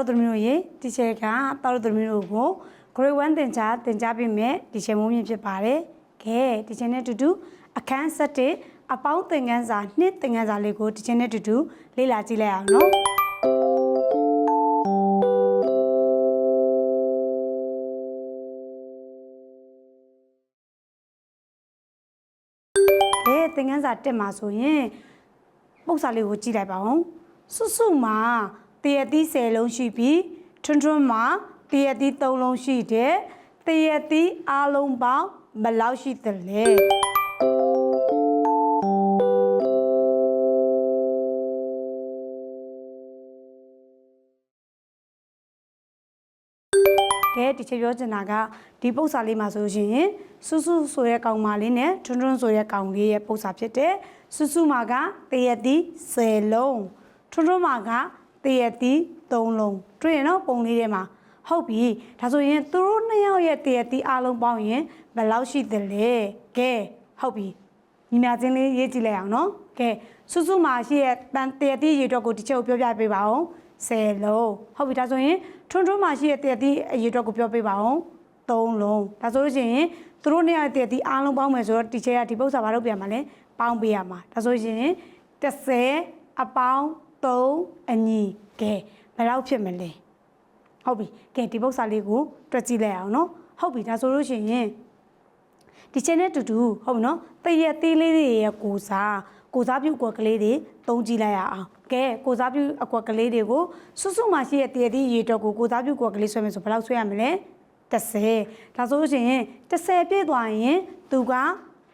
တော်တို့သမီးတို့ရေတီချယ်ကတော်တို့သမီးတို့ကို grade 1သင်ကြားသင်ကြားပေးမယ်တီချယ်မိုးမြင့်ဖြစ်ပါတယ်။ခဲတီချယ်နဲ့အတူတူအခန်း7အပေါင်းသင်ခန်းစာနှစ်သင်ခန်းစာလေးကိုတီချယ်နဲ့အတူတူလေ့လာကြည့်လိုက်အောင်နော်။အဲသင်ခန်းစာတက်မှာဆိုရင်ပုတ်စာလေးကိုကြည့်လိုက်ပါဦးစွတ်စွတ်မှာ တရတိ10လုံးရှိပြီးထွန်းထွန်းမှာတရတိ3လုံးရှိတယ်တရတိအားလုံးပေါင်းဘယ်လောက်ရှိသလဲကဲဒီချက်ပြောချင်တာကဒီပုတ်စာလေးမှာဆိုရှင်စုစုဆိုတဲ့ကောင်မလေးနဲ့ထွန်းထွန်းဆိုတဲ့ကောင်လေးရဲ့ပုတ်စာဖြစ်တယ်စုစုမှာကတရတိ10လုံးထွန်းထွန်းမှာက တရတိ3လုံးတွေ့ရင်တော့ပုံလေးထဲမှာဟုတ်ပြီဒါဆိုရင်သူတို့နှစ်ယောက်ရဲ့တရတိအားလုံးပေါင်းရင်ဘယ်လောက်ရှိသလဲကဲဟုတ်ပြီညီမချင်းလေးရေးကြည့်လိုက်အောင်နော်ကဲစုစုမှာရှိရဲ့တန်တရတိရေအတွက်ကိုဒီချက်ကိုပြောပြပေးပါအောင်10လုံးဟုတ်ပြီဒါဆိုရင်ထွန်းထွန်းမှာရှိရဲ့တရတိအရေအတွက်ကိုပြောပြပေးပါအောင်3လုံးဒါဆိုလို့ရှိရင်သူတို့နှစ်ယောက်ရဲ့တရတိအားလုံးပေါင်းမယ်ဆိုတော့တီချယ်ကဒီပု္ပ္ပာဘာလုပ်ပြန်မှာလဲပေါင်းပေးရမှာဒါဆိုရင်30အပေါင်း 3အညီကဲဘယ်လောက်ဖြစ်မလဲဟုတ်ပြီကဲဒီပု္ပ္ပာလေးကိုတွက်ကြည့်လိုက်အောင်နော်ဟုတ်ပြီဒါဆိုလို့ရှိရင်ဒီချင်းနဲ့တူတူဟုတ်ပြီနော်တရက်သေးလေးတွေရဲ့ကိုစားကိုစားပြုတ်အကွက်ကလေးတွေသုံးကြည့်လိုက်ရအောင်ကဲကိုစားပြုတ်အကွက်ကလေးတွေကိုစွတ်စွတ်မှရှိတဲ့တရက်သေးရေတော့ကိုကိုစားပြုတ်အကွက်ကလေးဆွဲမယ်ဆိုဘယ်လောက်ဆွဲရမလဲ30ဒါဆိုလို့ရှိရင်30ပြည့်သွားရင်သူက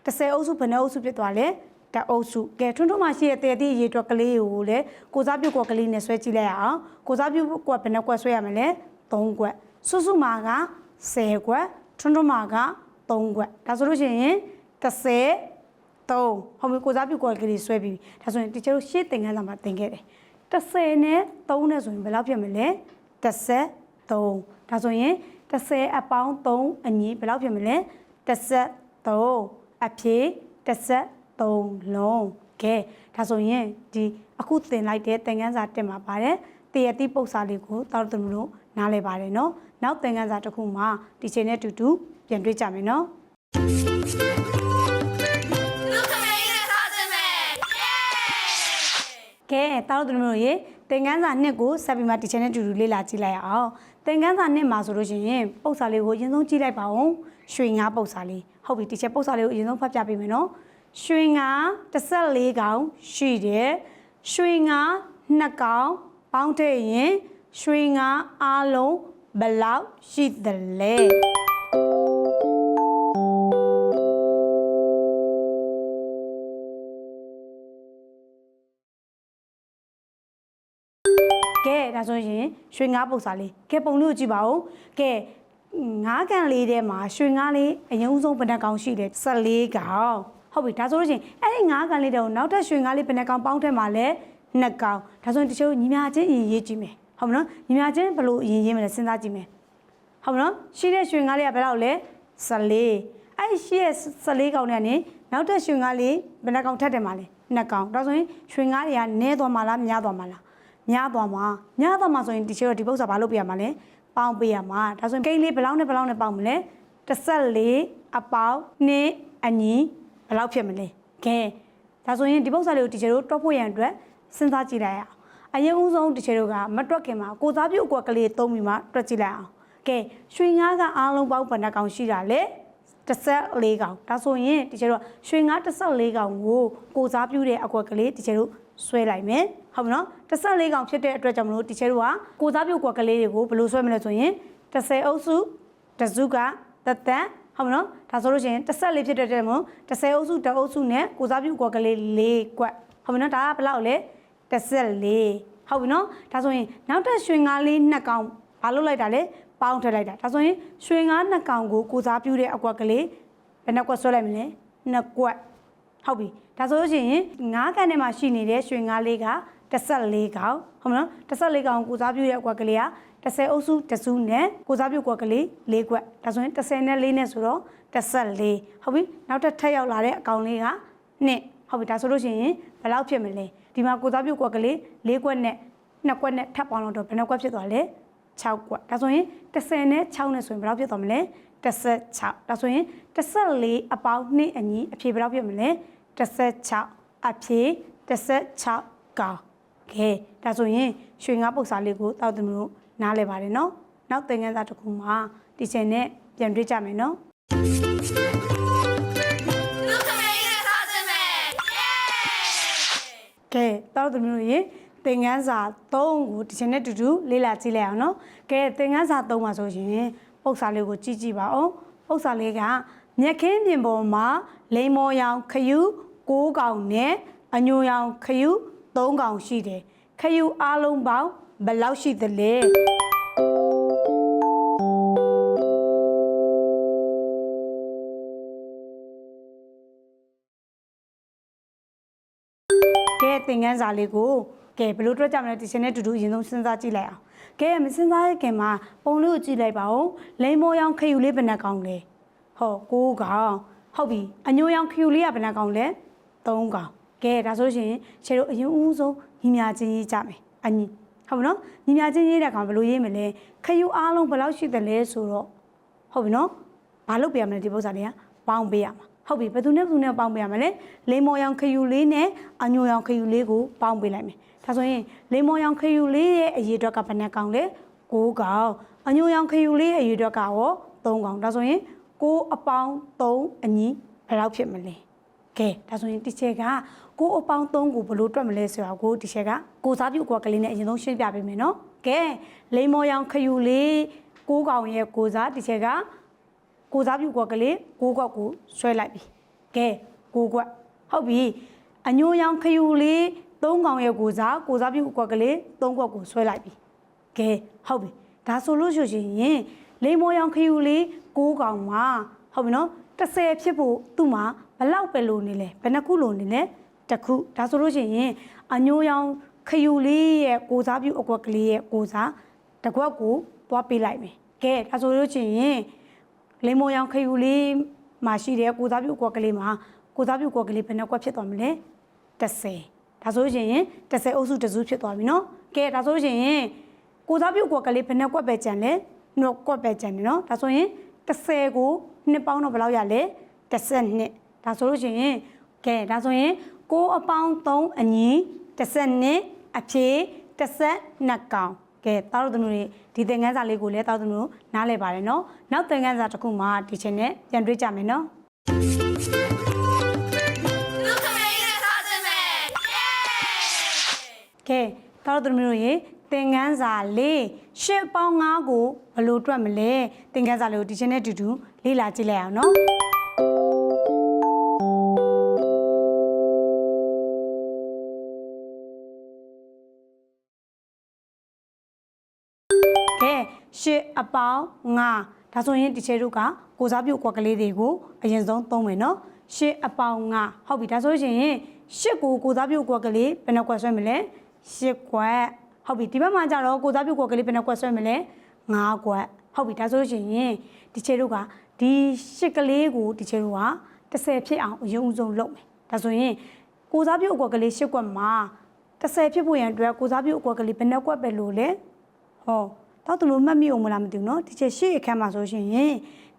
30အုပ်စုဘယ်နှအုပ်စုဖြစ်သွားလဲ တအုပ်စုကဲထွန်းထွန်းမှရှိတဲ့တရက်သေးရေတော့ကလေးကိုလည်းကိုစားပြုတ်အကွက်ကလေးနဲ့ဆွဲကြည့်လိုက်ရအောင်ကိုစားပြုတ်အကွက်ဘယ်နှကွက်ဆွဲရမလဲ3ကွက်စွတ်စွတ်မှက10ကွက်ထွန်းထွန်းမှက3ခွက်ဒါဆိုလို့ရှိရင်30 3ဟောမကိုစားပြုကွက်ကလေးဆွဲပြီးပြီဒါဆိုရင်တချို့ရှေ့သင်ခန်းစာမှာသင်ခဲ့တယ်30နဲ့3နဲ့ဆိုရင်ဘယ်လောက်ဖြစ်မလဲ33ဒါဆိုရင်30အပေါင်း3အညီဘယ်လောက်ဖြစ်မလဲ33အဖြေ33 လုံးကဲဒါဆိုရင်ဒီအခုသင်လိုက်တဲ့သင်ခန်းစာတင်မှာပါတယ်တရတိပု္ပ္ပစာလေးကိုတောက်တူလို့နားလဲပါတယ်နော်နောက်သင်ခန်းစာတစ်ခုမှာဒီချိန်နဲ့အတူတူပြန်တွေ့ကြမယ်နော်လူခမေးနဲ့စားစမယ်ယေကဲတောက်တူလို့ရေသင်ခန်းစာနှစ်ကိုဆက်ပြီးမှဒီချိန်နဲ့အတူတူလေ့လာကြည့်လိုက်အောင်သင်ခန်းစာနှစ်မှာဆိုလို့ရှိရင်ပု္ပ္ပစာလေးကိုအရင်ဆုံးကြည့်လိုက်ပါဦးရွှေငါးပု္ပ္ပစာလေးဟုတ်ပြီဒီချက်ပု္ပ္ပစာလေးကိုအရင်ဆုံးဖတ်ပြပေးမယ်နော် ရွှေငါး14ကောင်ရှိတယ်ရွှေငါးနှစ်ကောင်ပေါင်းထည့်ရင်ရွှေငါးအားလုံးဘယ်လောက်ရှိသလဲကဲဒါဆိုရင်ရွှေငါးပုံစာလေးကဲပုံလေးကိုကြည့်ပါဦးကဲငါးကန်လေးထဲမှာရွှေငါးလေးအရင်ဦးဆုံးဘယ်နှကောင်ရှိတယ်14ကောင် ဟုတ်ပြီဒါဆိုလို့ရှိရင်အဲ့ဒီငါးကန်လေးတုံးနောက်ထပ်ရွှေငါးလေးဘယ်နှကောင်ပေါင်းထည့်မှာလဲ2ကောင်ဒါဆိုရင်တချို့ညီမချင်းအရင်ရေးကြည့်မယ်ဟုတ်မနော်ညီမချင်းဘယ်လိုအရင်ရေးမလဲစဉ်းစားကြည့်မယ်ဟုတ်မနော်ရှိတဲ့ရွှေငါးလေးကဘယ်လောက်လဲ14အဲ့ဒီရှိတဲ့14ကောင်နဲ့ကနေနောက်ထပ်ရွှေငါးလေးဘယ်နှကောင်ထပ်တယ်မှာလဲ2ကောင်ဒါဆိုရင်ရွှေငါးတွေကနည်းသွားမှာလားများသွားမှာလားများသွားမှာများသွားမှာဆိုရင်ဒီချက်တော့ဒီပု္ပ္ပာဘာလုပ်ပြရမှာလဲပေါင်းပေးရမှာဒါဆိုရင်ကိန်းလေးဘယ်လောက်နဲ့ဘယ်လောက်နဲ့ပေါင်းမလဲ14အပေါင်းနှစ်အညီ ဘယ်လောက်ဖြစ်မလဲကဲဒါဆိုရင်ဒီပု္ပ္ပာလေးကိုဒီချက်တို့တွက်ဖို့ရန်အတွက်စဉ်းစားကြည့်လိုက်ရအောင်အရင်ဦးဆုံးဒီချက်တို့ကမတွက်ခင်မှာကိုသားပြုတ်အကွက်ကလေးသုံးပြီးမှတွက်ကြည့်လိုက်အောင်ကဲရွှေငါးကအားလုံးပေါင်းဘယ်နှကောင်ရှိတာလဲ14ကောင်ဒါဆိုရင်ဒီချက်တို့ရွှေငါး14ကောင်ကိုကိုစားပြုတဲ့အကွက်ကလေးဒီချက်တို့ဆွဲလိုက်မယ်ဟုတ်ပြီနော်14ကောင်ဖြစ်တဲ့အတွက်ကြောင့်မလို့ဒီချက်တို့ကကိုစားပြုတ်ကွက်ကလေးတွေကိုဘယ်လိုဆွဲမလဲဆိုရင်10အုပ်စုတစုကတသက် ဟုတ်မနော်ဒါဆိုလို့ရှိရင်14ဖြစ်တဲ့တဲ့မို့10အုပ်စုတအုပ်စုနဲ့ကိုစားပြုတ်ကွက်ကလေး၄ကွက်ဟုတ်ပြီနော်ဒါကဘယ်လောက်လဲ14ဟုတ်ပြီနော်ဒါဆိုရင်နောက်ထပ်ရွှေငါးလေးနှစ်ကောင်ဘာလုပ်လိုက်တာလဲပေါင်းထည့်လိုက်တာဒါဆိုရင်ရွှေငါးနှစ်ကောင်ကိုကိုစားပြုတဲ့အကွက်ကလေးဘယ်နှကွက်ဆွဲလိုက်မလဲနှစ်ကွက်ဟုတ်ပြီဒါဆိုလို့ရှိရင်ငါးကန်ထဲမှာရှိနေတဲ့ရွှေငါးလေးက14ကောင်ဟုတ်မလား14ကောင်ကိုစားပြုရဲ့အကွက်ကလေးက 10အုပ်စုတစ်စုနဲ့ကိုစားပြုကွက်ကလေး၄ကွက်ဒါဆိုရင်10နဲ့4နဲ့ဆိုတော့14ဟုတ်ပြီနောက်ထပ်ထပ်ရောက်လာတဲ့အကောင်လေးက2ဟုတ်ပြီဒါဆိုလို့ရှိရင်ဘယ်လောက်ဖြစ်မလဲဒီမှာကိုစားပြုကွက်ကလေး၄ကွက်နဲ့2နှစ်ကွက်နဲ့ထပ်ပေါင်းလို့တော့ဘယ်နှကွက်ဖြစ်သွားလဲ6ကွက်ဒါဆိုရင်30နဲ့6နဲ့ဆိုရင်ဘယ်လောက်ဖြစ်သွားမလဲ16ဒါဆိုရင်14အပေါင်း2အညီအဖြေဘယ်လောက်ဖြစ်မလဲ16အဖြေ16ကောင်းကဲဒါဆိုရင်ရွှေငါပု္ပ္ပစာလေးကိုတောက်သူမျိုး နားလဲပါတယ်နော်နောက်သင်ခန်းစာတစ်ခုမှာဒီချိန်နဲ့ပြန်တွေ့ကြမယ်နော်လူခမေးနဲ့စားခြင်းပဲကဲတောက်သူမျိုးရေသင်ခန်းစာ3ကိုဒီချိန်နဲ့တူတူလေ့လာကြည့်လိုက်အောင်နော်ကဲသင်ခန်းစာ3မှာဆိုရင်ပု္ပ္ပစာလေးကိုကြည့်ကြည့်ပါအောင်ပု္ပ္ပစာလေးကမြက်ခင်းပြင်ပေါ်မှာလိမ္မော်ရောင်ခယူ6កောင်နဲ့အညိုရောင်ခယူ3កောင်ရှိတယ်ခယူအားလုံးပေါင်း ဘယ်လောက်ရှိသလဲကဲသင်ခန်းစာလေးကိုကဲဘယ်လိုတွက်ကြမလဲဒီရှင်နဲ့တူတူအရင်ဆုံးစဉ်းစားကြည့်လိုက်အောင်ကဲမစဉ်းစားရခင်မှာပုံလေးကိုကြည့်လိုက်ပါဦးလိန်မောရောင်ခယူလေးဘယ်နှကောင်လဲဟောကိုးကောင်ဟုတ်ပြီအညိုရောင်ခယူလေးကဘယ်နှကောင်လဲသုံးကောင်ကဲဒါဆိုရှင်ခြေတို့အရင်ဦးဆုံးညီမြချင်းရေးကြမယ်အညီ ဟုတ်ပြီနော်ညီမြချင်းရေးတဲ့ကောင်ဘယ်လိုရေးမလဲခယူအားလုံးဘယ်လောက်ရှိသလဲဆိုတော့ဟုတ်ပြီနော်ဘာလုပ်ပြရမလဲဒီပု္ပ္ပစာတွေကပေါင်းပေးရမှာဟုတ်ပြီဘယ်သူနဲ့ဘယ်သူနဲ့ပေါင်းပေးရမလဲလိန်မောရောင်ခယူလေးနဲ့အညိုရောင်ခယူလေးကိုပေါင်းပေးလိုက်မယ်ဒါဆိုရင်လိန်မောရောင်ခယူလေးရဲ့အရေးအတွက်ကဘယ်နှကောင်လဲ9ကောင်အညိုရောင်ခယူလေးရဲ့အရေးအတွက်ကရော3ကောင်ဒါဆိုရင်9အပေါင်း3အညီဘယ်လောက်ဖြစ်မလဲကဲဒါဆိုရင်တီချက် က9အပေါင်း3ကိုဘယ်လိုတွက်မလဲဆိုတော့ကိုတီချက်ကကိုစားပြုတ်ကွက်ကလေးနဲ့အရင်ဆုံးရှင်းပြပေးမယ်နော်ကဲလိန်မောရောင်ခယူလေး9ကောင်ရဲ့ကိုစားတီချက်ကကိုစားပြုတ်ကွက်ကလေး6ကွက်ကိုဆွဲလိုက်ပြီကဲ6ကွက်ဟုတ်ပြီအညိုရောင်ခယူလေး3កောင်ရဲ့ကိုစားကိုစားပြုတ်ကွက်ကလေး3ကွက်ကိုဆွဲလိုက်ပြီကဲဟုတ်ပြီဒါဆိုလို့ရှိရင်လိမ္မောရောင်ခယူလေး6កောင်မှာဟုတ်ပြီနော်30ဖြစ်ဖို့သူ့မှာဘလောက်ပဲလိုနေလဲဘယ်နှခုလိုနေလဲ တစ်ခုဒါဆိုလို့ရှိရင်အညိုရောင်ခယူလေးရဲ့ကိုစားပြုတ်အကွက်ကလေးရဲ့ကိုစားတစ်ကွက်ကိုသွားပေးလိုက်မယ်ကဲဒါဆိုလို့ရှိရင်လိမ္မော်ရောင်ခယူလေးမှာရှိတဲ့ကိုသားပြုတ်ကွက်ကလေးမှာကိုသားပြုတ်ကွက်ကလေးဘယ်နှကွက်ဖြစ်သွားမလဲ30ဒါဆိုရင်30အုပ်စုတစ်စုဖြစ်သွားပြီနော်ကဲဒါဆိုရင်ကိုသားပြုတ်ကွက်ကလေးဘယ်နှကွက်ပဲကြံလဲနှုတ်ကွက်ပဲကြံတယ်နော်ဒါဆိုရင်30ကိုနှစ်ပေါင်းတော့ဘယ်လောက်ရလဲ32ဒါဆိုလို့ရှိရင်ကဲဒါဆိုရင် 6အပေါင်း3အညီ32အဖြေ32ကောင်ကဲတောက်တို့တို့ဒီသင်ခန်းစာလေးကိုလည်းတောက်တို့တို့နားလည်ပါတယ်နော်နောက်သင်ခန်းစာတစ်ခုမှဒီချိန်နဲ့ပြန်တွေ့ကြမယ်နော်လူခမေးနဲ့စားခြင်းပဲကဲတောက်တို့တို့ရေသင်ခန်းစာလေးရှစ်ပေါင်း9ကိုဘယ်လိုတွက်မလဲသင်ခန်းစာလေးကိုဒီချိန်နဲ့တူတူလေ့လာကြည့်လိုက်အောင်နော် 8အပေါင်း9ဒါဆိုရင်ဒီချေတို့ကကိုစားပြုတ်ကွက်ကလေးတွေကိုအရင်ဆုံးသုံးမယ်နော်8အပေါင်း9ဟုတ်ပြီဒါဆိုရင်8ကိုကိုစားပြုတ်ကွက်ကလေးဘယ်နှကွက်ဆွဲမလဲ8ကွက်ဟုတ်ပြီဒီဘက်မှာကြတော့ကိုစားပြုတ်ကွက်ကလေးဘယ်နှကွက်ဆွဲမလဲ9ကွက်ဟုတ်ပြီဒါဆိုရင်ဒီချေတို့ကဒီ8ကလေးကိုဒီချေတို့က30ဖြစ်အောင်အယုံဆုံးလုပ်မယ်ဒါဆိုရင်ကိုစားပြုတ်အကွက်ကလေး8ကွက်မှာ30ဖြစ်ဖို့ရန်အတွက်ကိုစားပြုတ်အကွက်ကလေးဘယ်နှကွက်ပဲလို့လဲဟော တော့သူတို့မှတ်မိအောင်မလားမသိဘူးနော်ဒီချက်ရှေ့အခန်းမှာဆိုရှင်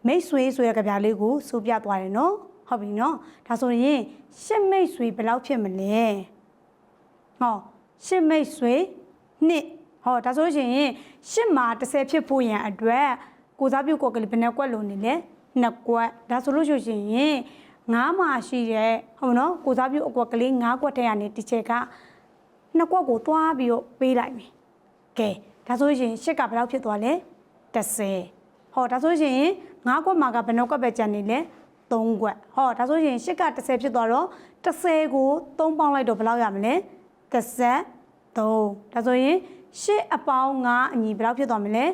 မိတ်ဆွေဆိုရကြပြားလေးကိုစူပြသွားတယ်နော်ဟုတ်ပြီနော်ဒါဆိုရင်ရှစ်မိတ်ဆွေဘယ်လောက်ဖြစ်မလဲဟောရှစ်မိတ်ဆွေနှစ်ဟောဒါဆိုရှင်ရှစ်မှာ30ဖြစ်ဖို့ရန်အတွက်ကိုစားပြုတ်ကော်ကလေးဘယ်နှကွက်လုံးနေလဲနှစ်ကွက်ဒါဆိုလို့ရှိရင်ငါးမှာရှိတဲ့ဟုတ်မနော်ကိုစားပြုတ်အကွက်ကလေးငါးကွက်ထဲကနေတစ်ချက်ကနှစ်ကွက်ကိုတွားပြီးတော့ပေးလိုက်မယ်ကဲ ဒါဆိုရင်ရှစ်ကဘယ်လောက်ဖြစ်သွားလဲ30ဟောဒါဆိုရင်9ကွက်မှာကဘယ်နှကွက်ပဲကျန်နေလဲ3ကွက်ဟောဒါဆိုရင်ရှစ်က30ဖြစ်သွားတော့30ကို3ပေါင်းလိုက်တော့ဘယ်လောက်ရမလဲ33ဒါဆိုရင်ရှစ်အပေါင်း9အညီဘယ်လောက်ဖြစ်သွားမလဲ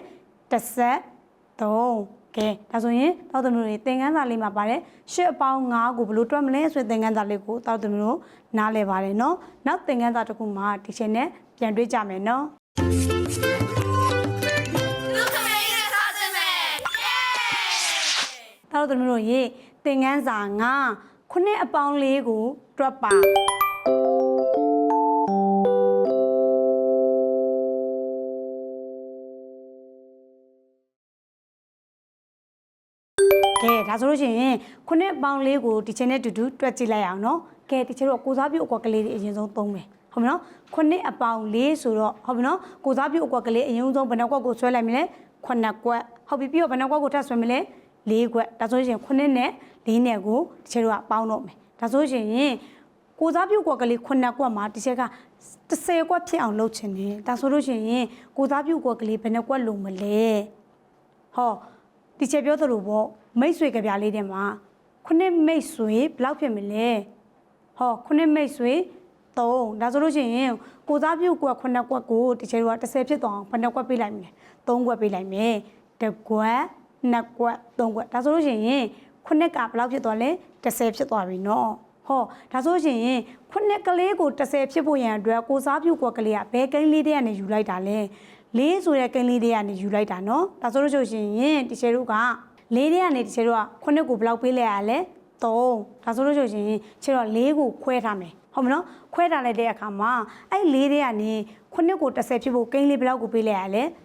33ကဲဒါဆိုရင်တောက်သမီးတို့သင်ခန်းစာလေးမှာပါတယ်ရှစ်အပေါင်း9ကိုဘယ်လိုတွက်မလဲဆိုရင်သင်ခန်းစာလေးကိုတောက်သမီးတို့နားလည်ပါတယ်နော်နောက်သင်ခန်းစာတစ်ခုမှာဒီချိန်နဲ့ပြန်တွေ့ကြမယ်နော် တို့သမီးတို့ရေသင်ခန်းစာငါခုနှစ်အပေါင်းလေးကိုတွက်ပါကဲဒါဆိုလို့ရှိရင်ခုနှစ်ပေါင်းလေးကိုဒီချင်းနဲ့တူတူတွက်ကြည့်လိုက်အောင်နော်ကဲဒီချင်းတို့ကိုစားပြုအကွက်ကလေးတွေအရင်ဆုံးသုံးမယ်ဟုတ်မနော်ခုနှစ်အပေါင်းလေးဆိုတော့ဟုတ်မနော်ကိုစားပြုအကွက်ကလေးအရင်ဆုံးဘယ်နှကွက်ကိုဆွဲလိုက်မလဲခုနှစ်ကွက်ဟုတ်ပြီပြီးတော့ဘယ်နှကွက်ကိုထပ်ဆွဲမလဲ လေးကွက်ဒါဆိုလို့ရှိရင်ခုနှစ်နဲ့လေးနဲ့ကိုဒီချင်းတို့ကပေါင်းတော့မယ်ဒါဆိုလို့ရှိရင်ကိုစားပြုတ်ကွက်ကလေးခုနှစ်ကွက်မှာဒီချက်က30ကွက်ဖြစ်အောင်လုပ်ချင်တယ်ဒါဆိုလို့ရှိရင်ကိုစားပြုတ်ကွက်ကလေးဘယ်နှကွက်လုံးမလဲဟောဒီချက်ပြောသလိုပေါ့မိတ်ဆွေကြပြလေးတဲ့မှာခုနှစ်မိတ်ဆွေဘယ်လောက်ဖြစ်မလဲဟောခုနှစ်မိတ်ဆွေ3ဒါဆိုလို့ရှိရင်ကိုသားပြုတ်ကွက်ခုနှစ်ကွက်ကိုဒီချက်တို့က30ဖြစ်သွားအောင်ဘယ်နှကွက်ပေးလိုက်မလဲ3ကွက်ပေးလိုက်မယ်တစ်ကွက် နှစ်ကွက်သုံးကွက်ဒါဆိုလို့ရှိရင်ခုနှစ်ကဘယ်လောက်ဖြစ်သွားလဲ30ဖြစ်သွားပြီเนาะဟောဒါဆိုလို့ရှိရင်ခုနှစ်ကလေးကို30ဖြစ်ဖို့ရန်အတွက်ကိုစားပြုတ်ကွက်ကလေးကဘယ်ကိန်းလေးတဲ့ကနေယူလိုက်တာလဲလေးဆိုတဲ့ကိန်းလေးတွေကနေယူလိုက်တာเนาะဒါဆိုလို့ရှိရင်ဒီချေတို့ကလေးတွေကနေဒီချေတို့ကခုနှစ်ကိုဘယ်လောက်ပေးလိုက်ရလဲ3ဒါဆိုလို့ရှိရင်ချေတော့၄ကိုခွဲထားမယ်ဟုတ်မနော်ခွဲထားလိုက်တဲ့အခါမှာအဲ့လေးတွေကနေခုနှစ်ကို30ဖြစ်ဖို့ကိန်းလေးဘယ်လောက်ကိုပေးလိုက်ရလဲ3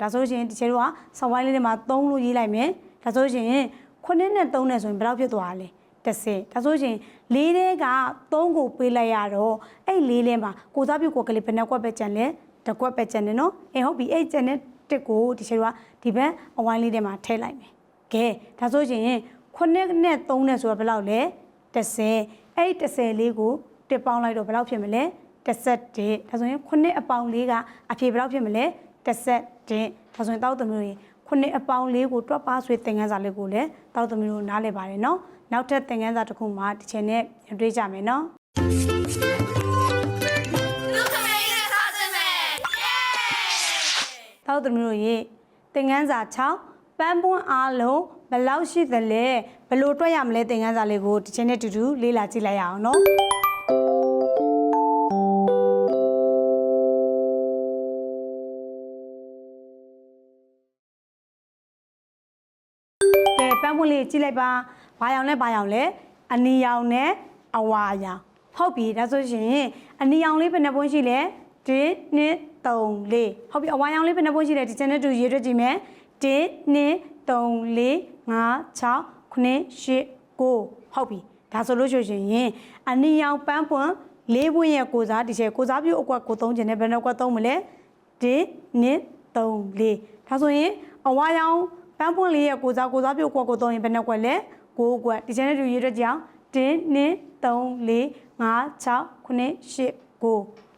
ဒါဆိုလို့ရှိရင်ဒီချေတို့ကဆောင်းဝိုင်းလေးတွေမှာ3လို့ရေးလိုက်မယ်ဒါဆိုလို့ရှိရင်ခုနှစ်နဲ့3နဲ့ဆိုရင်ဘယ်လောက်ဖြစ်သွားလဲ30ဒါဆိုရင်လေးတဲက3ကိုပေးလိုက်ရတော့အဲ့လေးလဲမှာကိုစားပြုတ်ကိုကလေးဘယ်နှကွက်ပဲကြံလဲတစ်ကွက်ပဲကြံတယ်နော်အေးဟုတ်ပြီအဲ့ကြံတဲ့တစ်ကိုဒီချေတို့ကဒီဘက်အဝိုင်းလေးထဲမှာထည့်လိုက်မယ်ကဲဒါဆိုရင်ခုနှစ်နဲ့3နဲ့ဆိုတော့ဘယ်လောက်လဲ30အဲ့ဒီ30လေးကိုတစ်ပေါင်းလိုက်တော့ဘယ်လောက်ဖြစ်မလဲ31ဒါဆိုရင်ခုနှစ်အပေါင်းလေးကအဖြေဘယ်လောက်ဖြစ်မလဲ 31ဒါဆိုရင်တောက်သမီးတွေခုနှစ်အပေါင်းလေးကိုတွက်ပါဆွေသင်ခန်းစာလေးကိုလည်းတောက်သမီးတို့နားလည်ပါတယ်နော်နောက်ထပ်သင်ခန်းစာတစ်ခုမှဒီချိန်နဲ့ပြန်တွေ့ကြမယ်နော်လူခမေးနဲ့စားခြင်းပဲယေးတောက်သမီးတို့ရေသင်ခန်းစာ6ပန်းပွန်းအားလုံးဘယ်လောက်ရှိသလဲဘယ်လိုတွက်ရမလဲသင်ခန်းစာလေးကိုဒီချိန်နဲ့တူတူလေ့လာကြည့်လိုက်ရအောင်နော် ပန်းပွန်းလေးကြည့်လိုက်ပါဘာရောင်လဲဘာရောင်လဲအနီရောင်နဲ့အဝါရောင်ဟုတ်ပြီဒါဆိုရင်အနီရောင်လေးဘယ်နှပွန်းရှိလဲ1 2 3 4ဟုတ်ပြီအဝါရောင်လေးဘယ်နှပွန်းရှိလဲဒီချက်နဲ့တူရေးတွက်ကြည့်မယ်1 2 3 4 5 6 9 10 9ဟုတ်ပြီဒါဆိုလို့ရှိရင်အနီရောင်ပန်းပွန်းလေးပွင့်ရဲ့ကိုစားဒီချက်ကိုစားပြုတ်အကွက်ကိုသုံးခြင်းနဲ့ဘယ်နှကွက်သုံးမလဲ1 2 3 4ဒါဆိုရင်အဝါရောင် ပန်းပွင့်လေးရဲ့ကိုစားကိုစားပြုတ်အကွက်ကိုသုံးရင်ဘယ်နှကွက်လဲ9ကွက်ဒီချက်နဲ့တူရေးတွက်ကြအောင်1 2 3 4 5 6 9 10 9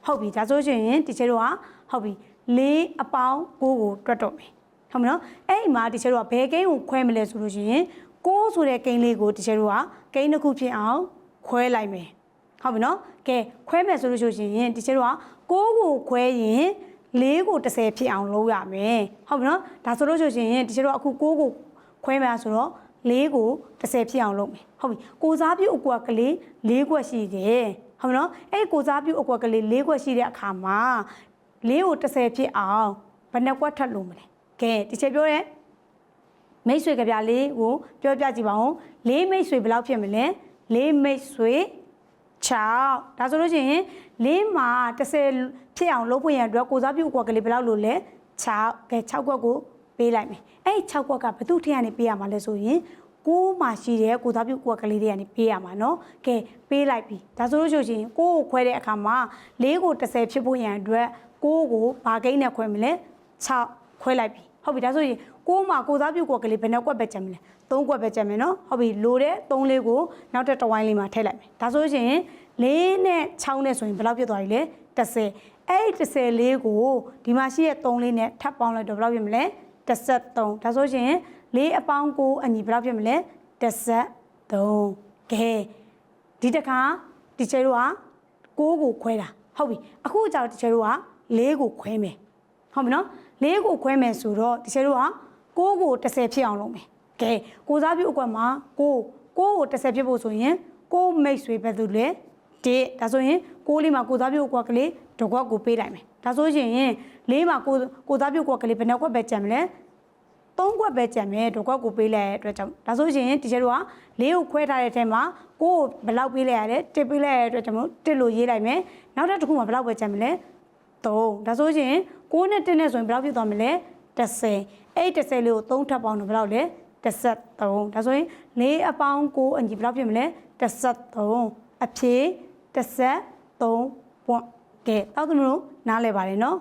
ဟုတ်ပြီဒါဆိုရင်ဒီချက်တို့ကဟုတ်ပြီလေးအပေါင်း9ကိုတွက်တော့မယ်ဟုတ်မနော်အဲ့ဒီမှာဒီချက်တို့ကဘယ်ကိန်းကိုခွဲမလဲဆိုလို့ရှိရင်6ဆိုတဲ့ကိန်းလေးကိုဒီချက်တို့ကကိန်းတစ်ခုဖြစ်အောင်ခွဲလိုက်မယ်ဟုတ်ပြီနော်ကဲခွဲမယ်ဆိုလို့ရှိရင်ဒီချက်တို့က6ကိုခွဲရင် 4ကို30ဖြစ်အောင်လုပ်ရမယ်ဟုတ်ပြီနော်ဒါဆိုလို့ရှိရင်ဒီချက်တို့ကအခု6ကိုခွဲမှာဆိုတော့4ကို30ဖြစ်အောင်လုပ်မယ်ဟုတ်ပြီကိုစားပြုတ်အကွက်ကလေး4ကွက်ရှိတယ်ဟုတ်ပြီနော်အဲ့ဒီကိုစားပြုတ်အကွက်ကလေး4ကွက်ရှိတဲ့အခါမှာ4ကို30ဖြစ်အောင်ဘယ်နှကွက်ထပ်လို့မလဲကဲဒီချက်ပြောရဲမိတ်ဆွေကြပြလေးကိုပြောပြကြည့်ပါဦး၄မိတ်ဆွေဘယ်လောက်ဖြစ်မလဲ၄မိတ်ဆွေ 6ဒါဆိုလို့ရှိရင်၄မှာ30ဖြစ်အောင်လုပ်ဖို့ရန်အတွက်ကိုစားပြုတ်အကွက်ကလေးဘယ်လောက်လို့လဲ6ကဲ6ကွက်ကိုပေးလိုက်မယ်အဲ့6ကွက်ကဘယ်သူထည့်ရနေပေးရမှာလဲဆိုရင်ကိုးမှာရှိတဲ့ကိုသားပြုတ်ကွက်ကလေးတွေကနေပေးရမှာเนาะကဲပေးလိုက်ပြီဒါဆိုလို့ရှိရင်ကိုးကိုခွဲတဲ့အခါမှာ၄ကို30ဖြစ်ဖို့ရန်အတွက်ကိုးကိုဘာကိန်းနဲ့ခွဲမလဲ6ခွဲလိုက်ပြီ ဟုတ်ပြီဒါဆိုရင်ကိုမှကိုစားပြုတ်ကွက်ကလေးဘယ်နှကွက်ပဲကြံမလဲ၃ကွက်ပဲကြံမယ်နော်ဟုတ်ပြီလိုတဲ့၃လေးကိုနောက်တဲ့တဝိုင်းလေးမှာထည့်လိုက်မယ်ဒါဆိုရင်၄နဲ့6နဲ့ဆိုရင်ဘယ်လောက်ဖြစ်သွားပြီလဲ30အဲ့ဒီ30လေးကိုဒီမှာရှိတဲ့3လေးနဲ့ထပ်ပေါင်းလိုက်တော့ဘယ်လောက်ဖြစ်မလဲ33ဒါဆိုရင်4အပေါင်း9အညီဘယ်လောက်ဖြစ်မလဲ33ကဲဒီတခါတီချေတို့က6ကိုခွဲတာဟုတ်ပြီအခုကြောင့်တီချေတို့က4ကိုခွဲမယ်ဟုတ်ပြီနော် 4ကိုခွဲမယ်ဆိုတော့ဒီချေတို့က6ကို30ဖြစ်အောင်လုပ်မယ်ကဲကိုစားပြုအကွက်မှာ6 6ကို30ဖြစ်ဖို့ဆိုရင်6မိတ်ဆွေပဲသူလဲတစ်ဒါဆိုရင်6လေးမှာကိုစားပြုအကွက်ကလေးတစ်ကွက်ကိုပေးလိုက်မယ်ဒါဆိုရင်၄မှာကိုကိုစားပြုအကွက်ကလေးဘယ်နှကွက်ပဲကြံမလဲသုံးခွက်ပဲကြံမယ်ဒုကွက်ကိုပေးလိုက်ရတဲ့အတွက်ကြောင့်ဒါဆိုရင်တီချာတို့ကလေးကိုခွဲထားတဲ့အထက်မှာကိုကိုဘယ်လောက်ပေးလိုက်ရလဲတစ်ပေးလိုက်ရတဲ့အတွက်ကြောင့်မို့တစ်လို့ရေးလိုက်မယ်နောက်တစ်ခုမှာဘယ်လောက်ပဲကြံမလဲ3ဒါဆိုရင် 6နဲ့1နဲ့ဆိုရင်ဘယ်လောက်ဖြစ်သွားမလဲ10အဲ့10လေးကို3ထပ်ပေါင်းတော့ဘယ်လောက်လဲ13ဒါဆိုရင်၄အပေါင်း9အညီဘယ်လောက်ဖြစ်မလဲ13အဖြေ13ပွန့်ကဲတောက်သမီးတို့နားလည်ပါတယ်နော်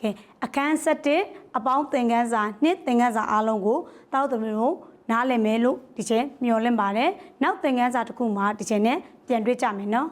ကဲအခန်း7အပေါင်းသင်ခန်းစာနှစ်သင်ခန်းစာအားလုံးကိုတောက်သမီးတို့နားလည်မယ်လို့ဒီချိန်မျှော်လင့်ပါတယ်နောက်သင်ခန်းစာတစ်ခုမှာဒီချိန်နဲ့ပြန်တွေ့ကြမယ်နော်